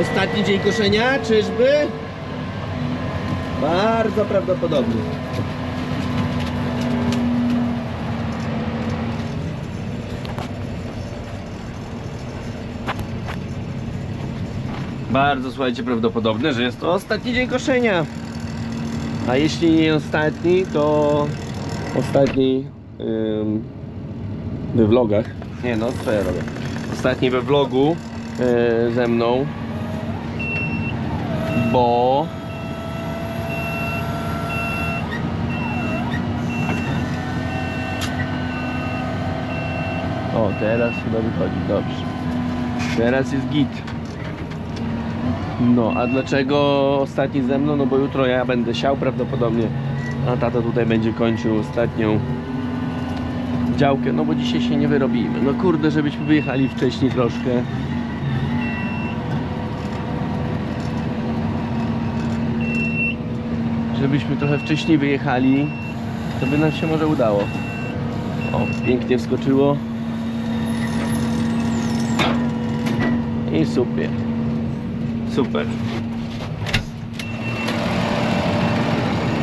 Ostatni dzień koszenia, czyżby? Bardzo prawdopodobnie. Bardzo, słuchajcie, prawdopodobne, że jest to ostatni dzień koszenia. A jeśli nie ostatni, to ostatni ym, we vlogach. Nie no, co ja robię? Ostatni we vlogu yy, ze mną. Bo O, teraz chyba wychodzi, dobrze. Teraz jest git. No, a dlaczego ostatni ze mną? No bo jutro ja będę siał prawdopodobnie, a tata tutaj będzie kończył ostatnią działkę, no bo dzisiaj się nie wyrobimy. No kurde, żebyśmy wyjechali wcześniej troszkę. Żebyśmy trochę wcześniej wyjechali, to by nam się może udało. O, pięknie wskoczyło. I super. Super.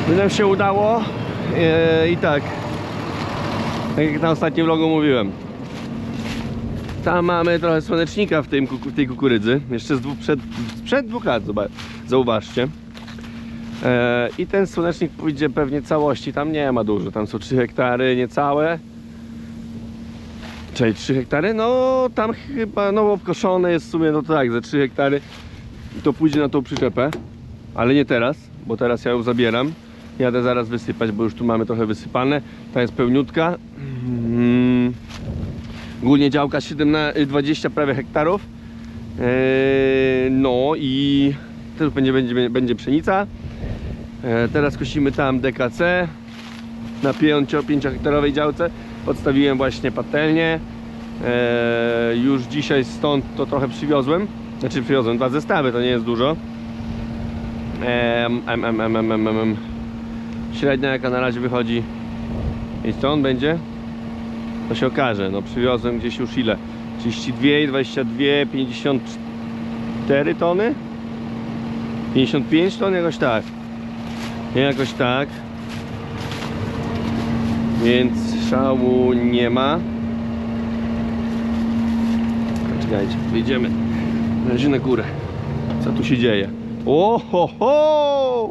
By nam się udało e, i tak. Tak jak na ostatnim vlogu mówiłem. Tam mamy trochę słonecznika w, tym, w tej kukurydzy. Jeszcze z dwóch, przed, sprzed dwóch lat, zauważcie. E, I ten słonecznik pójdzie pewnie całości. Tam nie ma dużo. Tam są 3 hektary niecałe. Czyli 3 hektary? No tam chyba no obkoszone jest w sumie, no tak, za 3 hektary to pójdzie na tą przyczepę, ale nie teraz, bo teraz ja ją zabieram. Jadę zaraz wysypać, bo już tu mamy trochę wysypane. Ta jest pełniutka. Mm. Ogólnie działka 17, 20 prawie hektarów. Eee, no i teraz będzie, będzie, będzie pszenica. Eee, teraz kosimy tam DKC na 5 hektarowej działce. Podstawiłem właśnie patelnię. Eee, już dzisiaj stąd to trochę przywiozłem. Znaczy przywiozłem dwa zestawy, to nie jest dużo. Em, em, em, em. Średnia jaka na razie wychodzi i stąd będzie? To się okaże. No przywiozłem gdzieś już ile? 32, 22, 54 tony? 55 ton? Jakoś tak. Nie jakoś tak. Więc szału nie ma. Czekajcie, wyjdziemy na razie na górę. Co tu się dzieje? O ho ho!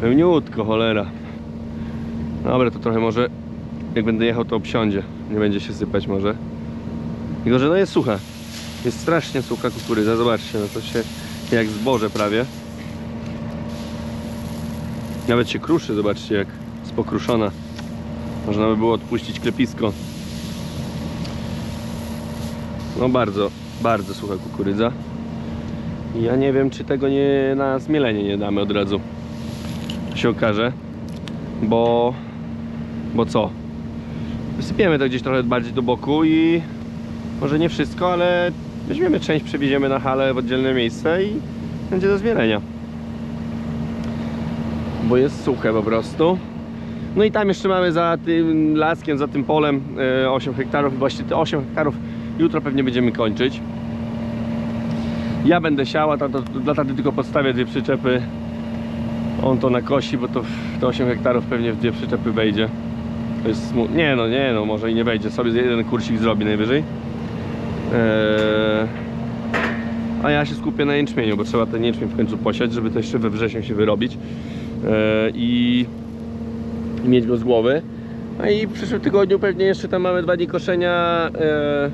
Pełniutko, cholera. Dobra, to trochę może jak będę jechał to obsiądzie. Nie będzie się sypać może. Tylko, że no jest sucha. Jest strasznie sucha kukurydza. Zobaczcie, no to się jak zboże prawie. Nawet się kruszy, zobaczcie jak jest pokruszona. Można by było odpuścić klepisko. No bardzo, bardzo sucha kukurydza. Ja nie wiem, czy tego nie na zmielenie nie damy od razu. Się okaże. Bo... Bo co? Wysypiemy to gdzieś trochę bardziej do boku i... Może nie wszystko, ale weźmiemy część, przewieziemy na halę w oddzielne miejsce i będzie do zmielenia. Bo jest suche po prostu. No i tam jeszcze mamy za tym laskiem, za tym polem e, 8 hektarów. I Właśnie te 8 hektarów jutro pewnie będziemy kończyć. Ja będę siała, dla taty tylko podstawię dwie przyczepy. On to nakosi, bo to w te 8 hektarów pewnie w dwie przyczepy wejdzie. To jest smu- Nie no, nie no, może i nie wejdzie. Sobie jeden kursik zrobi najwyżej. Eee... A ja się skupię na jęczmieniu, bo trzeba ten jęczmień w końcu posiać, żeby to jeszcze we wrześniu się wyrobić. I i mieć go z głowy. No i w przyszłym tygodniu pewnie jeszcze tam mamy dwa dni koszenia e,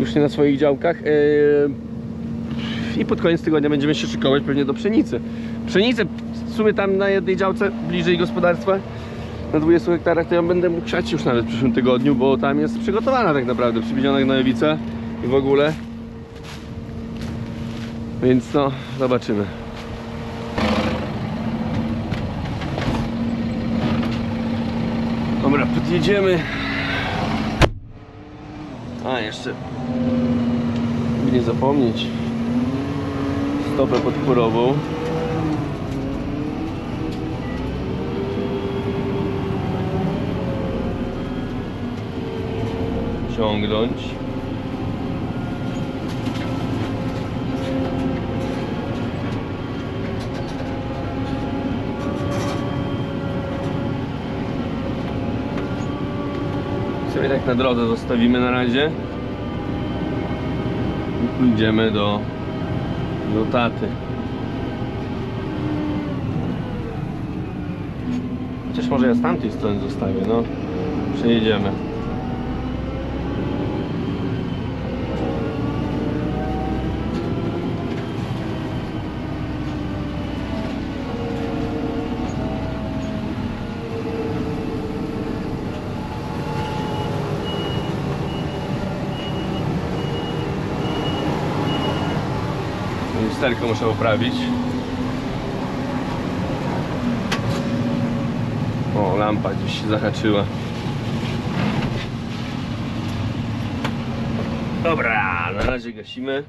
już nie na swoich działkach. E, I pod koniec tygodnia będziemy się szykować pewnie do pszenicy. Pszenicę w sumie tam na jednej działce bliżej gospodarstwa na 20 hektarach to ja będę mógł siać już nawet w przyszłym tygodniu, bo tam jest przygotowana tak naprawdę, przywieziona gnojowica i w ogóle. Więc no, zobaczymy. Dobra, podjedziemy. A, jeszcze. Nie zapomnieć. Stopę podpórową. Ciągnąć. To i tak na drodze zostawimy na razie. I pójdziemy do, do taty. Chociaż może ja z tamtej strony zostawię, no. Przejedziemy. Lusterko muszę poprawić. O, lampa gdzieś się zahaczyła. Dobra, na razie gasimy.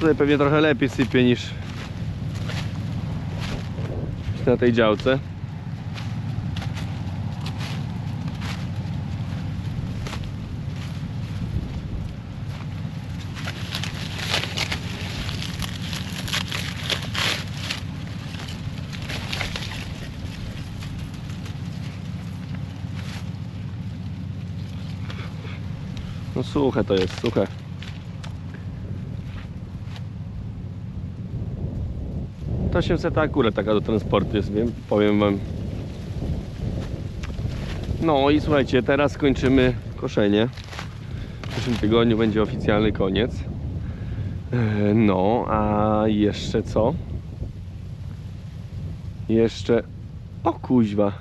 Tutaj pewnie trochę lepiej sypie niż na tej działce. No suche to jest, suche. To 800 akurat taka do transportu jest, wiem, powiem wam. No i słuchajcie, teraz kończymy koszenie. W przyszłym tygodniu będzie oficjalny koniec. E, No, a jeszcze co? Jeszcze... O kuźwa.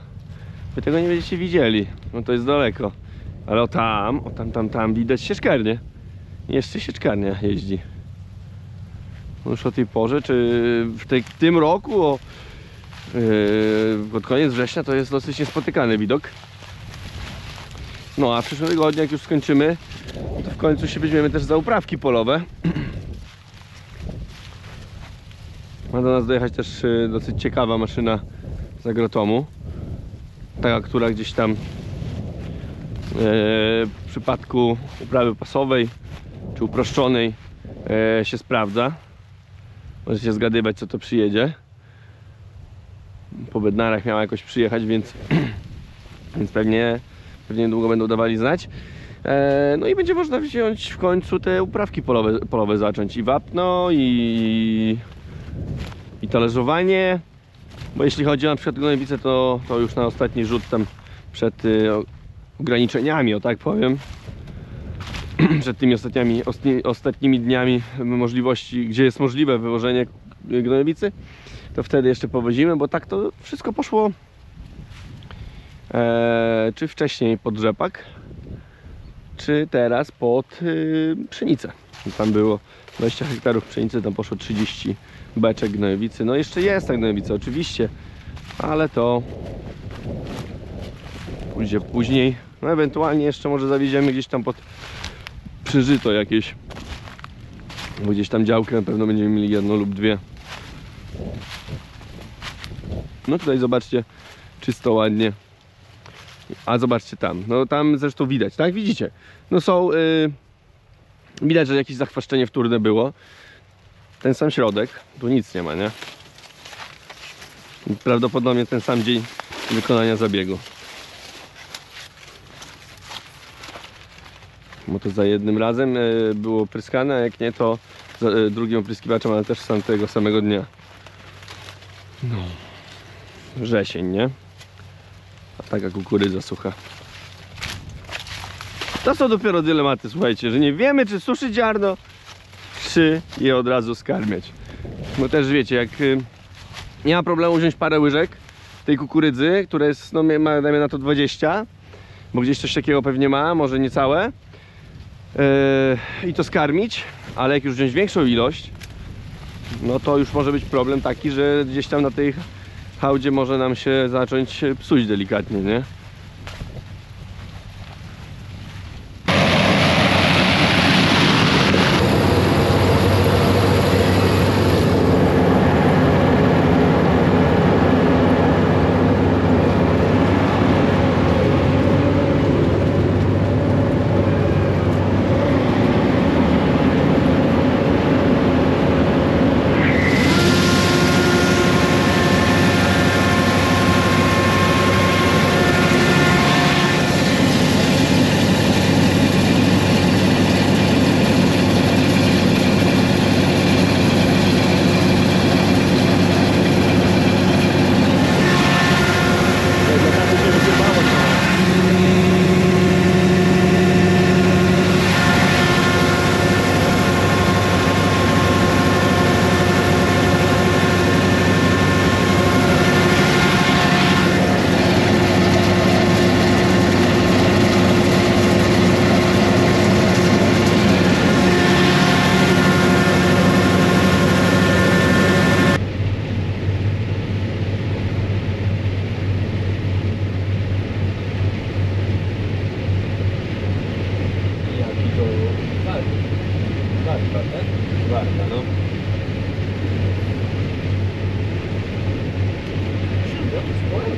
Wy tego nie będziecie widzieli, no to jest daleko. Ale o tam, o tam, tam, tam widać sieczkarnię. Jeszcze sieczkarnia jeździ. Już o tej porze, czy w tej, tym roku, o, yy, pod koniec września, to jest dosyć niespotykany widok. No a w przyszłym tygodniu, jak już skończymy, to w końcu się weźmiemy też za uprawki polowe. Ma do nas dojechać też yy, dosyć ciekawa maszyna z agrotomu. Taka, która gdzieś tam yy, w przypadku uprawy pasowej czy uproszczonej się sprawdza. Możecie zgadywać co to przyjedzie. Po Bednarach miała jakoś przyjechać, więc, więc pewnie, pewnie niedługo będą dawali znać. E, no i będzie można wziąć w końcu te uprawki polowe, polowe zacząć. I wapno, i, i talerzowanie. Bo jeśli chodzi na przykład o gnojowicę, to, to już na ostatni rzut tam przed y, o- ograniczeniami, o tak powiem. przed tymi ostatnimi, ostatnimi dniami możliwości, gdzie jest możliwe wywożenie gnojowicy, to wtedy jeszcze powozimy, bo tak to wszystko poszło e, czy wcześniej pod rzepak, czy teraz pod y, pszenicę. Tam było 20 hektarów pszenicy, tam poszło 30 beczek gnojowicy. No jeszcze jest ta gnojowica oczywiście, ale to pójdzie później. No ewentualnie jeszcze może zawieziemy gdzieś tam pod przeżyto jakieś. Bo gdzieś tam działkę na pewno będziemy mieli jedno lub dwie. No tutaj zobaczcie, czysto ładnie. A zobaczcie tam, no tam zresztą widać, tak? Widzicie? No są, yy, widać, że jakieś zachwaszczenie wtórne było. Ten sam środek, tu nic nie ma, nie? Prawdopodobnie ten sam dzień wykonania zabiegu. Bo to za jednym razem e, było pryskane, a jak nie to za, e, drugim opryskiwaczem, ale też sam tego samego dnia. No. Wrzesień, nie? A taka kukurydza sucha. To są dopiero dylematy, słuchajcie, że nie wiemy czy suszyć ziarno, czy je od razu skarmiać. Bo też wiecie, jak y, nie ma problemu wziąć parę łyżek tej kukurydzy, która jest, no ma, dajmy na to 20, bo gdzieś coś takiego pewnie ma, może nie całe. Yy, i to skarmić, ale jak już wziąć większą ilość, no to już może być problem taki, że gdzieś tam na tej hałdzie może nam się zacząć psuć delikatnie, nie?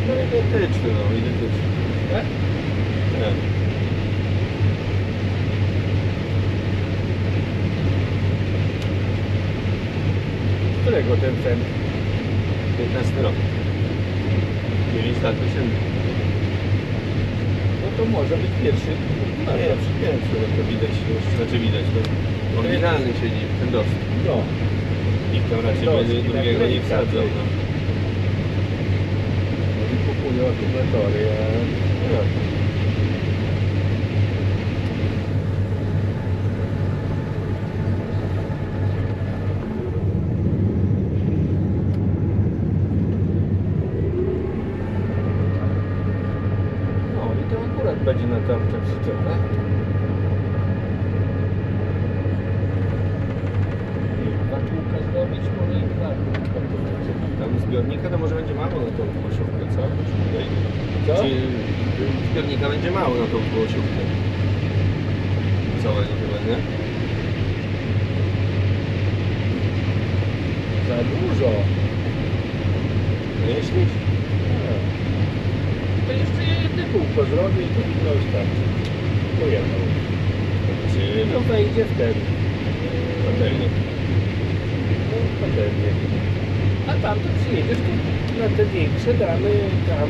No identyczny, no identyczny. Tak? Nie. Którego ten sen? 15 rok. 9 lat. No to może być pierwszy. No nie, przy pierwszy, no to widać, no, znaczy widać, no. Oryginalny siedzi, ten dost. No. Nikt tam raczej Dost, będzie i drugiego nie wsadzał. No. Oni kupują akumulatory, a... No. No i to akurat będzie na tamtą przyczepę. I dwa kółka zrobić, może i dwa kółka to przyczepić. Tam zbiornika to może będzie mało na tą głosiówkę, co? Co? Czy zbiornika będzie mało na tą głosiówkę? Całego chyba, nie? Za dużo. Nie myślisz? Tak. To jeszcze jedno kółko zrobię i to mi wystarczy. Pojechał. Czy to wejdzie wtedy. patelnię? No, patelnię. A tam to przyjedziesz, to na te większe damy tam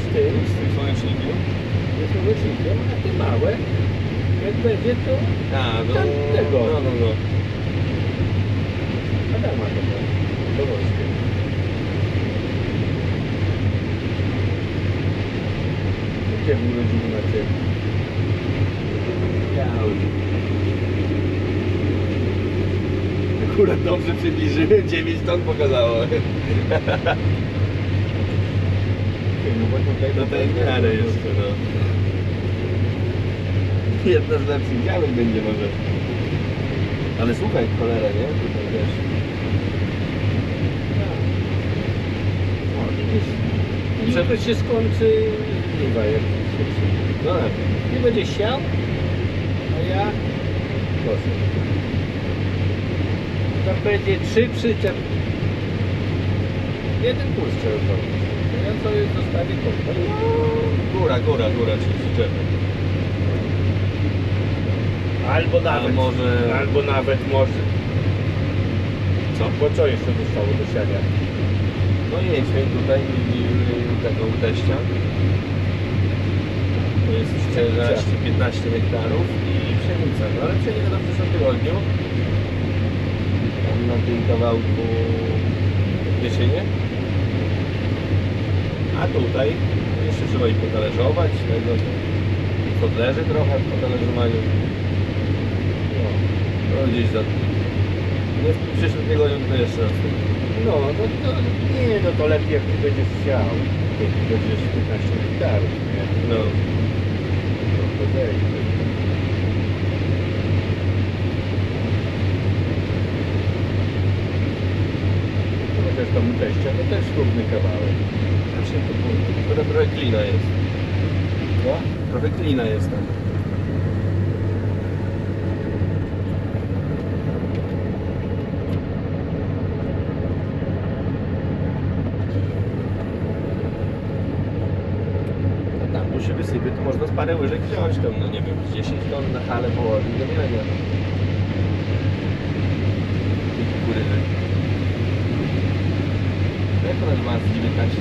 z tym, Z tym słonecznikiem? z słonecznikiem, a te małe, jak będzie to A, no, Tam tego. no, no, no. Adama to ma. Do wojska. Gdzie urodziny macie? Akurat dobrze przybliżyłem, 9 ton pokazało. No No to jest w miarę jeszcze, no. Jedna z lepszych działek będzie może. Ale słuchaj, cholera, nie? Tutaj wiesz. No, widzisz, Przed to się skończy żniwa, jak się przyjdzie. No tak. Nie będzie siał, a ja kosę. Tam będzie trzy przyczep. Jeden trzeba zrobić. Ja sobie zostawię komplet. Góra, góra, góra, czyli przyczepy. Albo nawet. może- Albo nawet może. Co? Bo co jeszcze zostało do siania? No jęczmień tutaj i i taką teścia. To jest 14-15 hektarów i pszenica. No ale pszenica w przyszłym tygodniu. Na tym kawałku jesienie. A tutaj jeszcze trzeba ich potalerzować, tego podleży trochę po talerzowaniu. No. No gdzieś za... Nie w przyszłym tygodniu, to jeszcze raz. No, no to nie, no to lepiej jak ty będziesz chciał. Jak ty będziesz 15 hektarów, nie? No. To to zejdzie. No chociaż tam u teścia to też równy kawałek. Znaczy, to trochę, trochę klina jest. Co? Trochę klina jest tam. A tam tu się wysypie, to można z parę łyżek wziąć tam, no nie wiem, z 10 ton na halę położyć do mielenia. Tych kukurydzek. Jak ona 19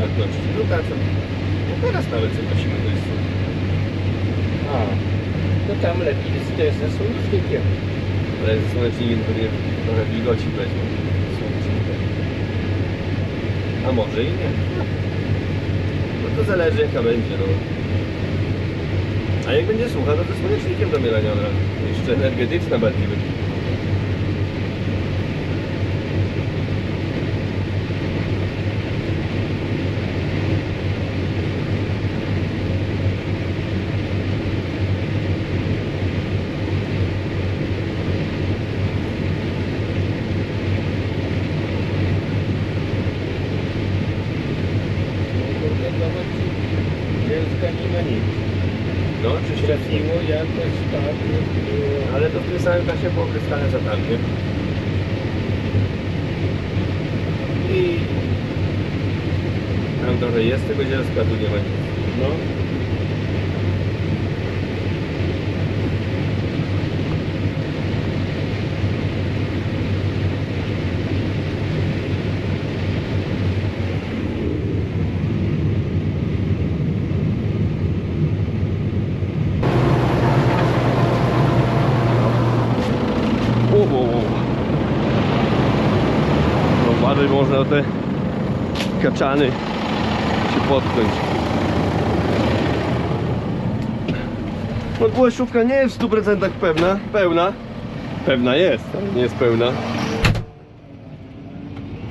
wartości? No tak, co? No teraz nawet co kosimy, to jest A, to tam lepiej z, też ze słonecznikiem. Ale ze słonecznikiem pewnie trochę wilgoci. Słonecznikiem. A może i nie. No to zależy jaka będzie, no. A jak będzie sucha, to ze słonecznikiem do mielenia od razu. Jeszcze energetyczna bardziej będzie. Kurde, zobacz, ciężka nie ma nic. No, czy się Trafiło jakoś tak, było... Ale to w tym samym czasie było krystale za tamtym. I trochę jest tego dzielska, tu nie ma nic. No. O, o, o. No, uważaj, bo można o te kaczany się potknąć. No głośówka nie jest w 100% pewna, pełna. Pewna jest, ale nie jest pełna.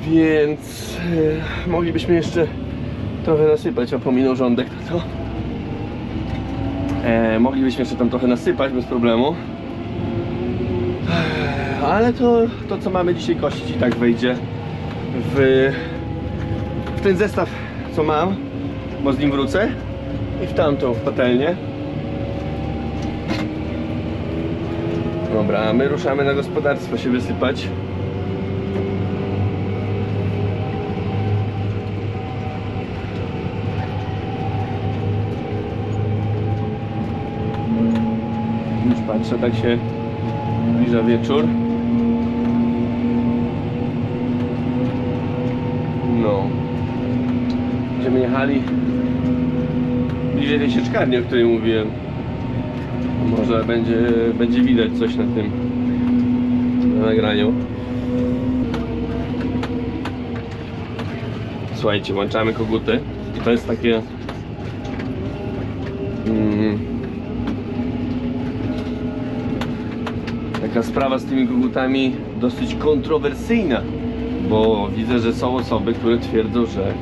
Więc e, moglibyśmy jeszcze trochę nasypać, a pominął rządek to co? E, moglibyśmy jeszcze tam trochę nasypać bez problemu. Ale to, to co mamy dzisiaj kościć i tak wejdzie w, w ten zestaw co mam, bo z nim wrócę i w tamtą w patelnię. Dobra, a my ruszamy na gospodarstwo się wysypać. Już patrzę, tak się zbliża wieczór. Będziemy jechali bliżej tej sieczkarni, o której mówiłem. Może będzie, będzie widać coś na tym na nagraniu. Słuchajcie, włączamy koguty i to jest takie mm, taka sprawa z tymi kogutami dosyć kontrowersyjna, bo widzę, że są osoby, które twierdzą, że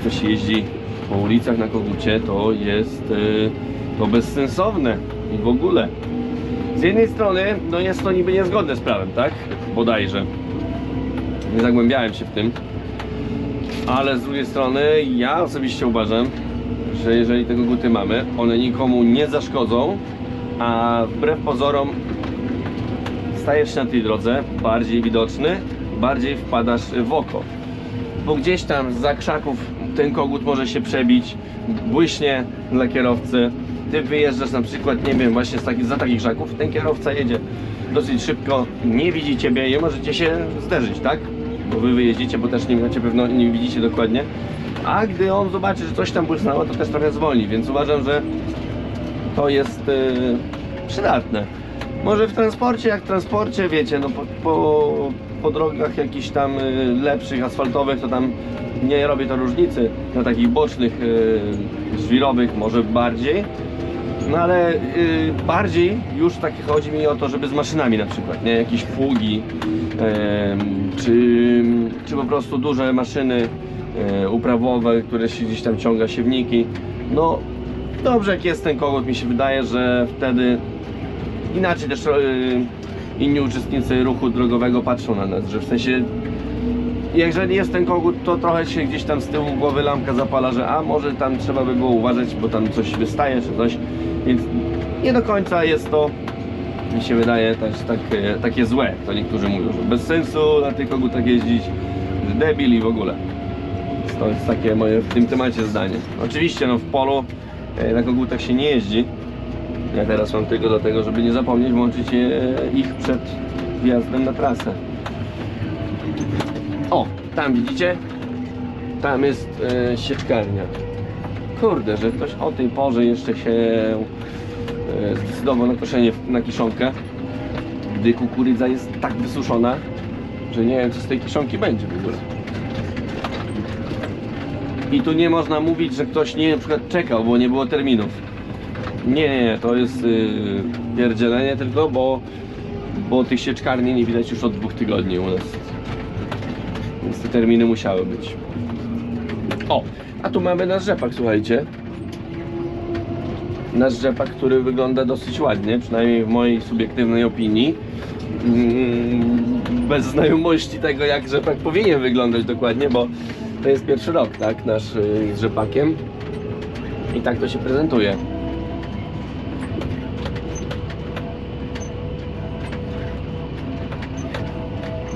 ktoś jeździ po ulicach na kogucie, to jest y, to bezsensowne i w ogóle. Z jednej strony, no jest to niby niezgodne z prawem, tak? Bodajże. Nie zagłębiałem się w tym. Ale z drugiej strony, ja osobiście uważam, że jeżeli te koguty mamy, one nikomu nie zaszkodzą, a wbrew pozorom stajesz na tej drodze bardziej widoczny, bardziej wpadasz w oko. Bo gdzieś tam za krzaków ten kogut może się przebić, błyśnie dla kierowcy. Ty wyjeżdżasz na przykład, nie wiem, właśnie z takich, za takich krzaków, ten kierowca jedzie dosyć szybko, nie widzi ciebie i możecie się zderzyć, tak? Bo wy wyjeździcie, bo też nie macie pewno, nie widzicie dokładnie. A gdy on zobaczy, że coś tam błysnęło, to też trochę zwolni, więc uważam, że to jest yy, przydatne. Może w transporcie, jak w transporcie, wiecie, no po, po, po drogach jakichś tam y, lepszych, asfaltowych, to tam nie robi to różnicy. Na takich bocznych, y, żwirowych może bardziej. No ale y, bardziej już tak chodzi mi o to, żeby z maszynami na przykład, nie? Jakieś pługi, czy, czy po prostu duże maszyny e, uprawowe, które się gdzieś tam ciąga, siewniki. No dobrze jak jest ten kogut, mi się wydaje, że wtedy inaczej też e, inni uczestnicy ruchu drogowego patrzą na nas, że w sensie jeżeli jest ten kogut, to trochę się gdzieś tam z tyłu głowy lampka zapala, że a może tam trzeba by było uważać, bo tam coś wystaje czy coś, więc nie do końca jest to mi się wydaje też takie, takie złe, to niektórzy mówią, że bez sensu na tych kogutach jeździć, debil i w ogóle. To jest takie moje w tym temacie zdanie. Oczywiście no w polu e, na kogutach się nie jeździ, ja teraz mam tylko do tego, żeby nie zapomnieć włączyć je, ich przed wjazdem na trasę. O, tam widzicie? Tam jest e, sieczkarnia. Kurde, że ktoś o tej porze jeszcze się e, zdecydował na koszenie na kiszonkę, gdy kukurydza jest tak wysuszona, że nie wiem co z tej kiszonki będzie w ogóle. I tu nie można mówić, że ktoś nie na przykład czekał, bo nie było terminów. Nie, nie, to jest yy, pierdzielenie tylko, bo, bo tych sieczkarni nie widać już od dwóch tygodni u nas. Więc te terminy musiały być. O, a tu mamy nasz rzepak, słuchajcie. Nasz rzepak, który wygląda dosyć ładnie, przynajmniej w mojej subiektywnej opinii. Mm, Bez znajomości tego, jak rzepak powinien wyglądać dokładnie, bo to jest pierwszy rok, tak, nasz y, z rzepakiem. I tak to się prezentuje.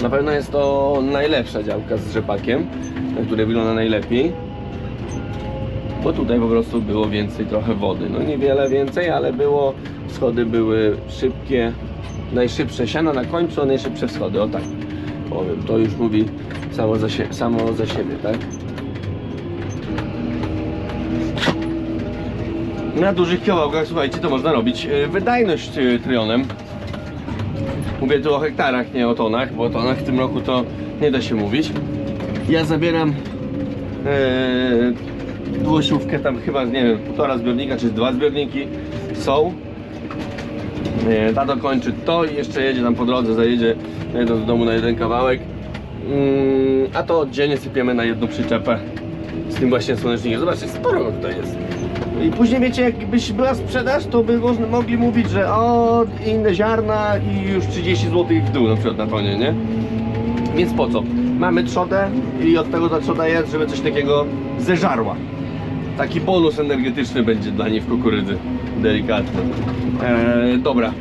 Na pewno jest to najlepsza działka z rzepakiem, na której wygląda najlepiej. bo tutaj po prostu było więcej trochę wody. No niewiele więcej, ale było, schody były szybkie, najszybsze siano na końcu, a najszybsze schody, o tak powiem. To już mówi samo za, sie- samo za siebie, tak? Na dużych kawałkach, słuchajcie, to można robić e, wydajność e, trionem. Mówię tu o hektarach, nie o tonach, bo o tonach w tym roku to nie da się mówić. Ja zabieram dwuosiówkę, tam chyba, nie wiem, półtora zbiornika, czy dwa zbiorniki są. E, tato kończy to i jeszcze jedzie tam po drodze, zajedzie do domu na jeden kawałek. Mm, a to oddzielnie sypiemy na jedną przyczepę z tym właśnie słonecznikiem. Zobaczcie, sporo tutaj jest. I później wiecie, jakbyś była sprzedaż, to by można, mogli mówić, że o, inne ziarna i już 30 zł w dół na przykład na tonie, nie? Więc po co? Mamy trzodę i od tego ta trzoda jest, żeby coś takiego zeżarła. Taki bonus energetyczny będzie dla niej w kukurydzy. Delikatny. Eee, dobra.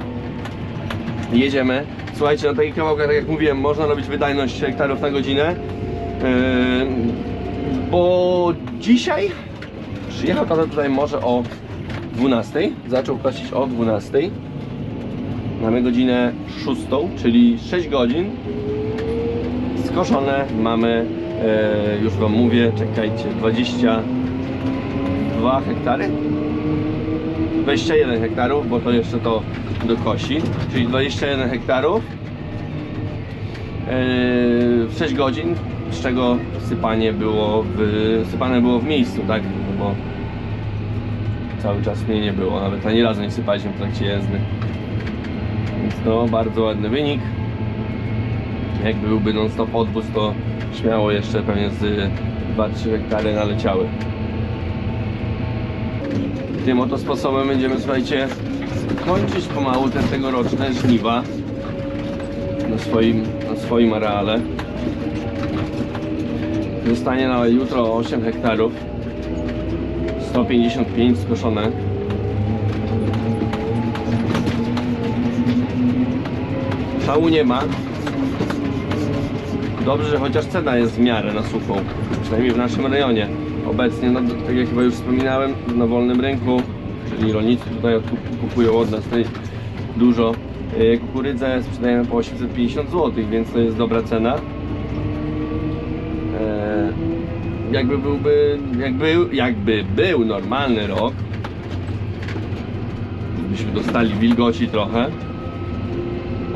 Jedziemy. Słuchajcie, na takich kawałkach, tak jak mówiłem, można robić wydajność hektarów na godzinę. Eee, bo dzisiaj przyjechał tata tutaj może o 12. Zaczął kosić o 12. Mamy godzinę 6, czyli 6 godzin skoszone mamy, e, już wam mówię, czekajcie, 22 hektary? 21 hektarów, bo to jeszcze to dokosi, czyli 21 hektarów e, w 6 godzin, z czego sypanie było w, sypane było w miejscu, tak? Bo cały czas mnie nie było, nawet ani razu nie sypaliśmy w trakcie jazdy. Więc no, bardzo ładny wynik. Jakby byłby non-stop odwóz, to śmiało jeszcze pewnie z 2-3 hektary naleciały. Tym oto sposobem będziemy, słuchajcie, kończyć pomału te tegoroczne żniwa na swoim, na swoim areale. Zostanie na jutro 8 hektarów. 155 skoszone. Szału nie ma. Dobrze, że chociaż cena jest w miarę na suchą, przynajmniej w naszym rejonie. Obecnie, no, tak jak chyba już wspominałem, na wolnym rynku, czyli rolnicy tutaj kupują od nas tutaj dużo. Yy, Kukurydzę sprzedajemy po 850 zł, więc to jest dobra cena. Eee, jakby byłby, jakby, jakby był normalny rok, byśmy dostali wilgoci trochę,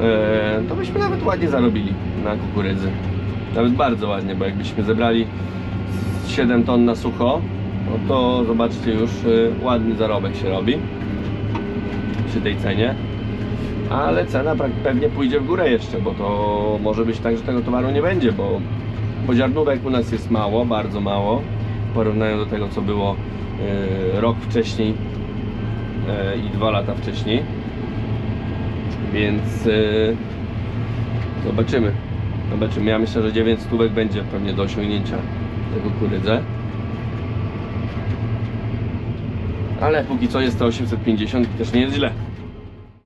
Eee, to byśmy nawet ładnie zarobili na kukurydzy. Nawet bardzo ładnie, bo jakbyśmy zebrali z 7 ton na sucho, no to zobaczcie już y, ładny zarobek się robi przy tej cenie. Ale cena pewnie pójdzie w górę jeszcze, bo to może być tak, że tego towaru nie będzie, bo poziarnówek u nas jest mało, bardzo mało w porównaniu do tego, co było y, rok wcześniej y, i dwa lata wcześniej. Więc yy, zobaczymy. Zobaczymy. Ja myślę, że 9 stówek będzie pewnie do osiągnięcia tego kukurydzę. Ale póki co jest to 850 i też nie jest źle.